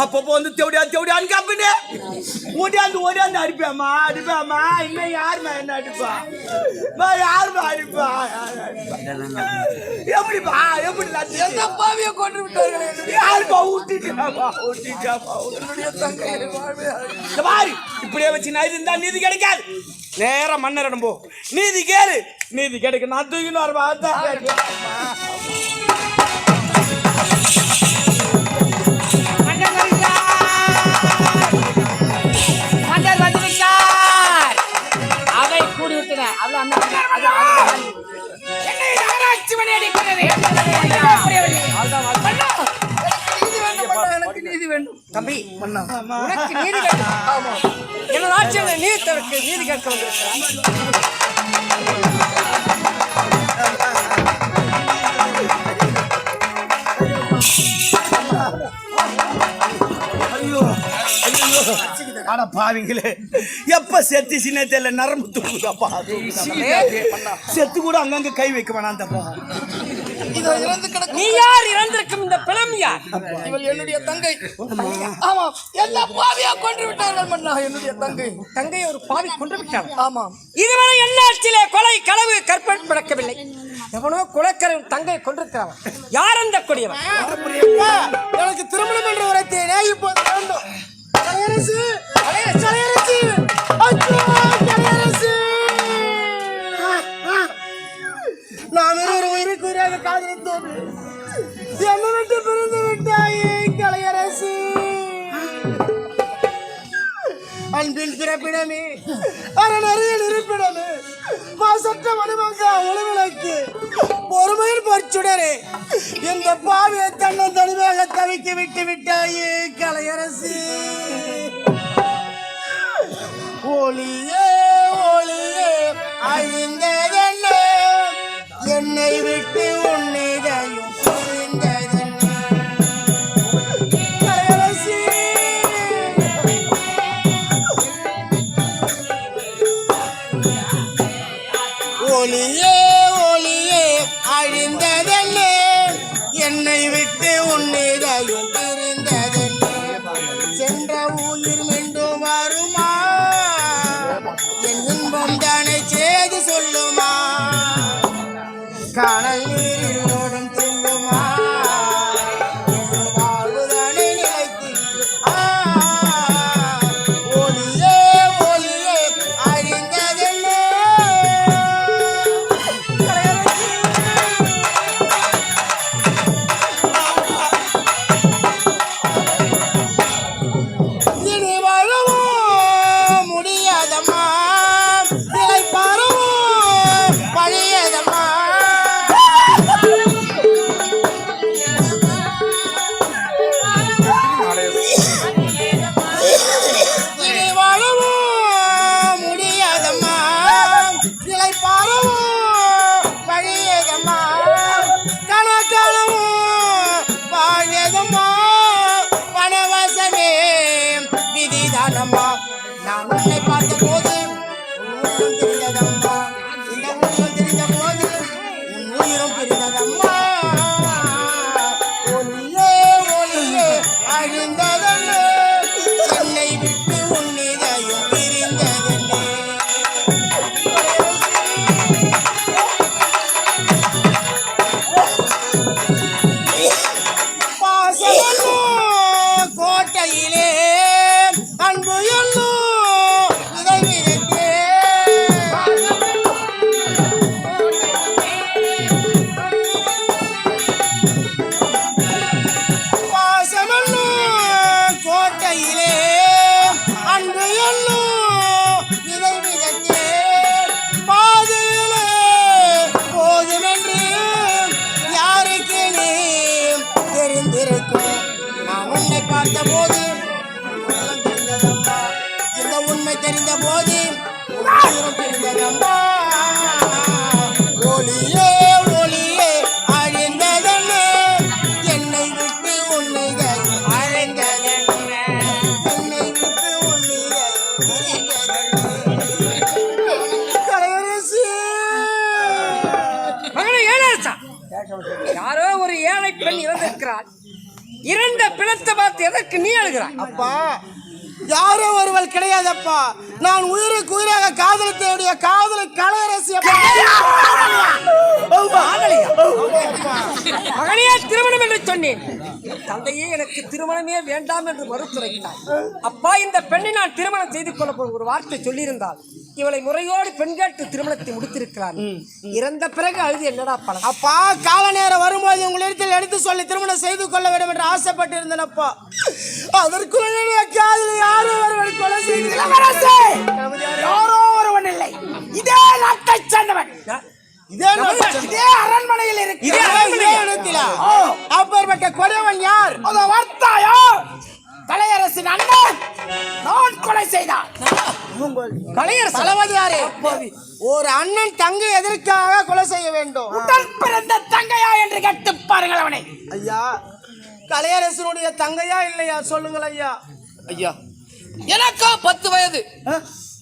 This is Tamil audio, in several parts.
அப்பப்போ வந்து தேவடியா தேவடியான்னு காப்பினே. ஓடியாந்து ஓடியாந்து அடிப்பேம்மா அடிப்பேம்மா. இன்னும் யாருமா என்ன அடிப்பா? யாருமா அடிப்பா? எப்படிப்பா எப்படி எந்த பாவியை கொண்டு விட்டார்கள். யாருப்பா? தங்கை வாழ்வே இந்த பாரு இப்படியே வச்சு நான் இருந்தா நீதி கிடைக்காது. நேரா மன்னரிடம் போ. நீதி கேளு. நீதி கிடைக்கும் நான் தூக்கின்னு வரவா தம்பி உனக்கு நீதி ஆமா. எனது ஆட்சியில் நீதி தவிர்க்கு நீதி கேட்க வந்திருக்கிறார் ஆனா பாவிங்களே. எப்ப செத்து சின்ன தெரியல நரம்பு தூக்குதாப்பா செத்து கூட அங்கங்க கை வைக்க வேணாம் தப்பா இதோ இறந்து கிடக்கும். நீ யார் இறந்திருக்கும்? இந்த பிளம் யார்? இவள் என்னுடைய தங்கை. ஆமா. எல்லா பாவியா கொன்று விட்டார்கள் மன்னா என்னுடைய தங்கை. தங்கை ஒரு பாவி கொண்டு விட்டார் ஆமாம். இதுவரை எண்ணாட்சியிலே கொலை களவு கற்பனை நடக்கவில்லை எவனோ குலக்கரன் தங்கை கொண்டிருக்கிறான் யார் அந்த கொடியவன்? எனக்கு திருமணம் என்று உரைத்தேனே பிறப்பிடமே அரணறியில் இருப்பிடமே. மாசற்ற மணிமங்கா ஒளிவிளக்கு பொறுமையில் பொற்சுடரே. இந்த பாவியை தன்னன் தனிமையாக தவிக்க விட்டு விட்டாயே கலையரசு. ஒளியே ஒளியே அழிந்ததென்ன என்னை விட்டு பாசமென்னும் அன்பு என்னும் பார்த்த போது இந்த உண்மை தெரிந்த போது தெரிந்ததம்பா ஒளியே ஒளியே அழிந்ததென்ன? என்னை விட்டு உன்னை அழைந்ததென்ன? என்னை விட்டு உன்னை யாரோ ஒரு ஏழை பெண் இறந்திருக்கிறார் இரண்ட பிளத்த பார்த்து எதற்கு நீ அழுகிறாய் அப்பா யாரோ ஒருவள் கிடையாதப்பா. நான் உயிருக்கு உயிராக காதலித்தேடைய காதலை கலையரசி அப்பா. காதலியா? மகனே திருமணம் என்று சொன்னேன். தந்தையே எனக்கு திருமணமே வேண்டாம் என்று மறுத்துரைத்தார். அப்பா இந்த பெண்ணை நான் திருமணம் செய்து கொள்ள ஒரு வார்த்தை சொல்லியிருந்தால் இவளை முறையோடு பெண் கேட்டு திருமணத்தை முடித்திருக்கிறார். இறந்த பிறகு அழுது என்னடா பணம்? அப்பா கால நேரம் வரும்போது உங்களிடத்தில் எடுத்து சொல்லி திருமணம் செய்து கொள்ள வேண்டும் என்று ஆசைப்பட்டு இருந்தேனப்பா அதற்குள்ள காதலை யாரோ ஒருவன் கொலை செய்து யாரோ ஒருவன் இல்லை. இதே நாட்டை சேர்ந்தவன். இதே இதே அரண்மனையில் இதே இருக்கிற இதே இடத்திலா? அப்பேற்பட்ட கொலைவன் யார்? அத வார்த்தாயோ? கலையரசின் அண்ணன். நான் கொலை செய்தான் கலையரசு தளபதி யாரு ஒரு அண்ணன் தங்கை எதற்காக கொலை செய்ய வேண்டும்? உடன் பிறந்த தங்கையா என்று கேட்டு பாருங்கள் அவனை. ஐயா கலையரசனுடைய தங்கையா இல்லையா? சொல்லுங்கள் ஐயா. ஐயா எனக்கா பத்து வயது.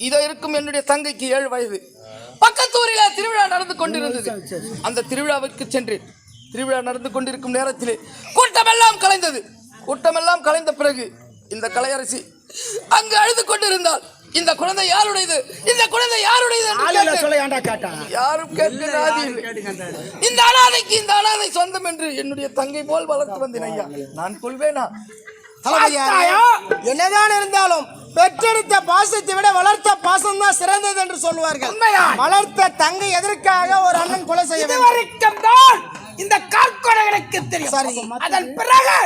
இதோ இருக்கும் என்னுடைய தங்கைக்கு ஏழு வயது. பக்கத்து ஊரில திருவிழா நடந்து கொண்டிருந்தது. அந்த திருவிழாவிற்கு சென்று திருவிழா நடந்து கொண்டிருக்கும் நேரத்திலே கூட்டமெல்லாம் கலைந்தது. கூட்டமெல்லாம் கலைந்த பிறகு இந்த கலையரசி அங்கு அழுது கொண்டிருந்தாள். இந்த குழந்தை யாருடையது இந்த குழந்தை யாருடையது என்று கேட்டேன். யாரும் கேட்க ராதி இல்லை. இந்த அனாதைக்கு இந்த அனாதை சொந்தம் என்று என்னுடைய தங்கை போல் வளர்த்து வந்தேன் ஐயா நான் கொள்வேனா? என்னதான் இருந்தாலும் பெற்றெடுத்த பாசத்தை விட வளர்த்த பாசம் தான் சிறந்தது என்று சொல்லுவார்கள் உண்மைதான். வளர்த்த தங்கை எதற்காக ஒரு அண்ணன் கொலை செய்ய வேண்டும் இதுவரைக்கும் தான் இந்த கால்கொடைகளுக்கு தெரியும். அதன் பிறகு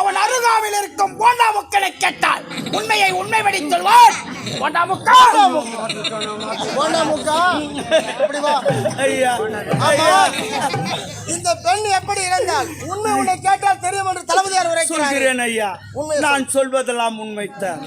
அவன் அருகாமையில் இருக்கும் போண்டா முக்கனை கேட்டால் உண்மையை உண்மைபடி சொல்வான். போண்டா முக்கா போண்டா முக்கா இப்படி வா. ஆமா. இந்த பெண் எப்படி இறந்தால்? உண்மை உன்னை கேட்டால் தெரியும் என்று தளபதியார் உரைக்கிறார். ஐயா. நான் சொல்வதெல்லாம் உண்மைத்தான்.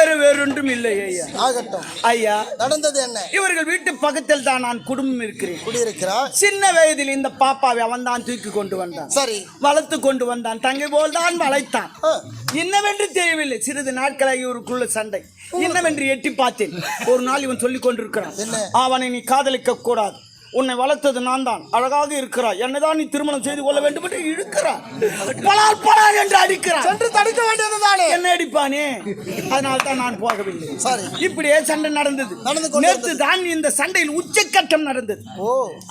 தவிர வேறொன்றும் இல்லை ஐயா. ஆகட்டும். ஐயா நடந்தது என்ன? இவர்கள் வீட்டு பக்கத்தில் தான் நான் குடும்பம் இருக்கிறேன். குடியிருக்கிறார். சின்ன வயதில் இந்த பாப்பாவை அவன் தான் தூக்கி கொண்டு வந்தான். சரி. வளர்த்து கொண்டு வந்தான். தங்கை போல் தான் வளைத்தான். என்னவென்று தெரியவில்லை. சிறிது நாட்களாகி இவருக்குள்ள சண்டை. என்னவென்று எட்டி பார்த்தேன். ஒரு நாள் இவன் சொல்லிக் கொண்டிருக்கிறான்? அவனை நீ காதலிக்க கூடாது. உன்னை வளர்த்தது நான் தான் அழகாக இருக்கிறாய். என்னதான் நீ திருமணம் செய்து கொள்ள வேண்டும் என்று இழுக்கிறான் பலால் பலால் என்று அடிக்கிறான் சென்று தடுக்க வேண்டியது தானே என்ன அடிப்பானே? அதனால தான் நான் போகவில்லை. சரி. இப்படியே சண்டை நடந்தது. நடந்து கொண்டு நேற்று தான் இந்த சண்டையில் உச்சக்கட்டம் நடந்தது. ஓ.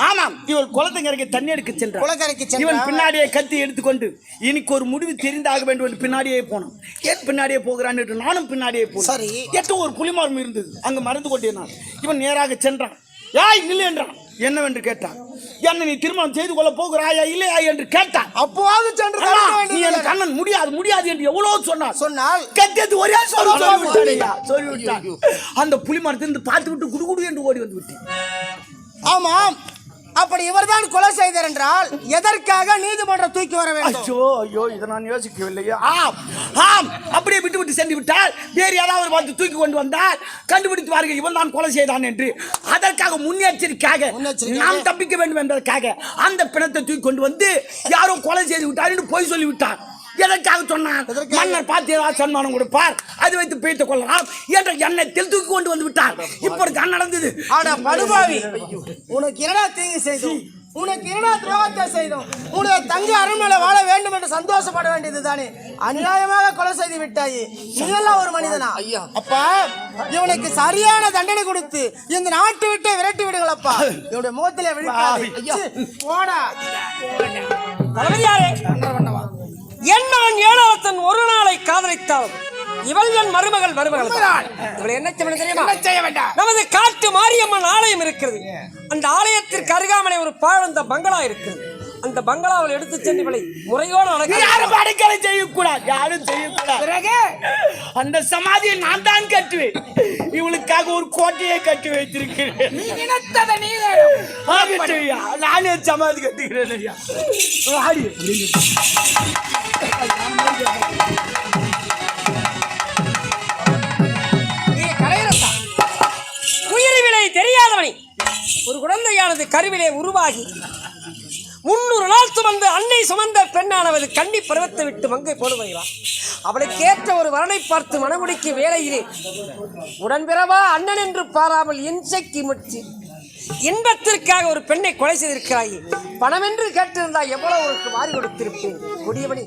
ஆமாம். இவள் குளத்தங்கரைக்கு தண்ணி எடுக்க சென்றார் குளக்கரைக்கு சென்றார். இவன் பின்னாடியே கத்தி எடுத்துக்கொண்டு இன்னைக்கு ஒரு முடிவு தெரிந்தாக வேண்டும் என்று பின்னாடியே போனான். ஏன் பின்னாடியே போகிறான்? என்று நானும் பின்னாடியே போனேன். சரி. எட்ட ஒரு புலிமரம் இருந்தது. அங்கு மறந்து கொண்டேன் நான் இவன் நேராக சென்றான். யாய் நில்லு என்றான். என்னவென்று கேட்டான்? என்ன நீ திருமணம் செய்து கொள்ள போகிறாயா இல்லையா? என்று கேட்டான். அப்போவாது சென்று நீ தானே. அண்ணன் முடியாது முடியாது என்று எவ்வளவு சொன்னார் சொன்னால் கத்தியது ஒரே சொல்லி சொல்லி விட்டான் ஐயா, சொல்லி விட்டான் அந்த புலி மரத்திலிருந்து பார்த்து விட்டு குடுகுடு என்று ஓடி வந்து விட்டேன். ஆமாம். அப்படி இவர்தான் கொலை செய்தார் என்றால் எதற்காக நீதிமன்றம் தூக்கி வர வேண்டும்? ஐயோ ஐயோ இதை நான் யோசிக்கவில்லையா. ஆம் ஆம். அப்படியே விட்டு விட்டு சென்று விட்டால் வேறு யாராவது பார்த்து தூக்கி கொண்டு வந்தால் கண்டுபிடித்து வாருங்கள் இவன் தான் கொலை செய்தான் என்று. அதற்காக முன்னெச்சரிக்கையாக. நாம் தப்பிக்க வேண்டும் என்பதற்காக அந்த பிணத்தை தூக்கி கொண்டு வந்து யாரோ கொலை செய்து விட்டார் என்று பொய் சொல்லி விட்டார் எதற்காக சொன்னான்? மன்னர் ஏதாவது சன்மானம் கொடுப்பார். அது வைத்து பிழைத்துக் கொள்ளலாம் என்ற எண்ணத்தில் தூக்கி கொண்டு வந்து விட்டார். இப்பொழுது தான் நடந்தது. ஆனா படுபாவி. உனக்கு என்னடா தீங்கு செய்தோம்? உனக்கு என்னடா துரோகத்தை செய்தோம்? உன்னுடைய தங்கை அரண்மனை வாழ வேண்டும் என்று சந்தோஷப்பட வேண்டியது தானே? அநியாயமாக கொலை செய்து விட்டாயே. நீ எல்லாம் ஒரு மனிதனா? ஐயா. அப்பா இவனுக்கு சரியான தண்டனை கொடுத்து இந்த நாட்டு விட்டு விரட்டி விடுங்களப்பா இவனுடைய முகத்திலே விழிக்காது. போடா. ஏழாவத்தன் ஒரு நாளை காதலித்தாலும் இவள் என் மருமகள் மருமகள். இவளை என்ன செய்ய தெரியுமா? செய்ய வேண்டாம். நமது காட்டு மாரியம்மன் ஆலயம் இருக்கிறது. அந்த ஆலயத்திற்கு அருகாமலே ஒரு பாழந்த பங்களா இருக்கிறது. அந்த பங்களாவில் எடுத்து சென்று இவளை முறையோடு அடக்க யாரும் அடைக்கலை செய்யக்கூடாது. யாரும் செய்யக்கூடாது. பிறகு? அந்த சமாதியை நான் தான் கட்டுவேன். இவளுக்காக ஒரு கோட்டையை கட்டி வைத்திருக்கிறேன். நீ நினைத்ததை நீ. நானே சமாதி கட்டுகிறேன் ஐயா. கருவிலே உருவாகி முன்னூறு நாள் சுமந்த அன்னை சுமந்த பெண்ணானவது கண்ணி பருவத்தை விட்டு மங்கை போடுவார் அவளுக்கு ஏற்ற ஒரு வரனை பார்த்து மனமுடிக்கு வேலையிலே உடன்பிறவா அண்ணன் என்று பாராமல் இன்சைக்கு முற்றி இன்பத்திற்காக ஒரு பெண்ணை கொலை செய்திருக்கிறாய். பணம் என்று கேட்டிருந்தால் எவ்வளவு உனக்கு வாரி கொடுத்திருப்பேன்? கொடியவனே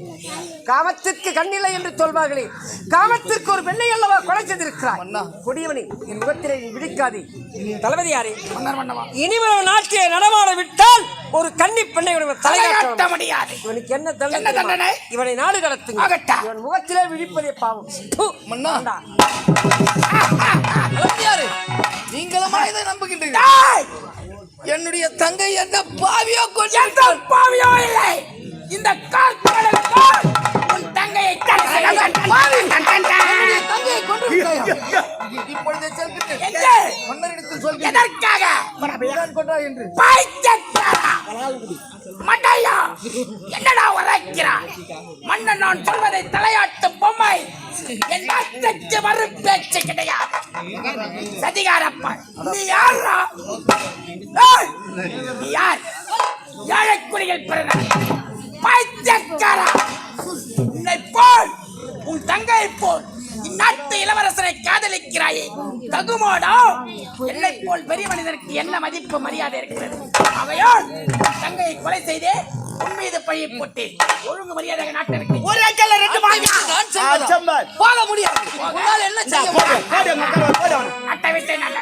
காமத்திற்கு கண்ணில்லை என்று சொல்வார்களே. காமத்திற்கு ஒரு பெண்ணை அல்லவா கொலை செய்திருக்கிறாய்? கொடியவனே என் முகத்திலே நீ விழிக்காதே. தளபதியாரே இனிவரும் நாட்டிலே நடமாட விட்டால் ஒரு கன்னி பெண்ணை தலையாட்ட முடியாது. இவனுக்கு என்ன தண்டனை? இவனை நாடு கடத்துங்க. இவன் முகத்திலே விழிப்பதே பாவம். மன்னா. வேண்டா. அளவியாரு நீங்களும் இதை நம்புகின்றீர்கள். டேய்! என்னுடைய தங்கை என்ன பாவியோ கொண்டு பாவியோ இல்லை. இந்த கார்பரேட் உன் தங்கையை தங்கையை கொண்டு? இப்பொழுதே? மன்னரிடத்தில் சொல்கிறேன். எதற்காக? கொண்டா என்று! மண்டையா? என்னடா உரைக்கிறாய்? மன்னன் நான் சொல்வதை தலையாட்டு பொம்மை. என் வரும் பேச்சு கிடையாது. சதிகாரப்பா நீ யாரா நீ யார்? ஏழை குடிகள் பிறந்த பைத்தியக்காரா? உன்னை போல் உன் தங்கை போல் இந்நாட்டு இளவரசரை காதலிக்கிறாயே. தகுமோடா? என்னை போல் பெரிய மனிதனுக்கு என்ன மதிப்பு மரியாதை இருக்கிறது? அவையோல் தங்கையை கொலை செய்தே உன் மீது பழியை போட்டு ஒழுங்கு மரியாதை நாட்டிற்கு ஒரே கல்ல ரெண்டு மாங்க. போக முடியாது. உன்னால் என்ன செய்ய போடு. முடியும்? போடு மக்கள் போடு அவனை. நாட்டை விட்டு நாட்டை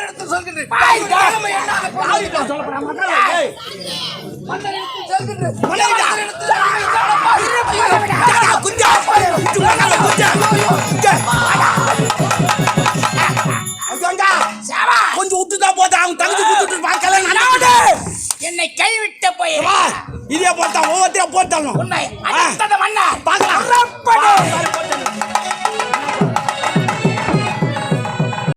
மன்னரிடத்தில் சொல்கின்றேன் மன்னரிடத்தில் செல்கின்றேன்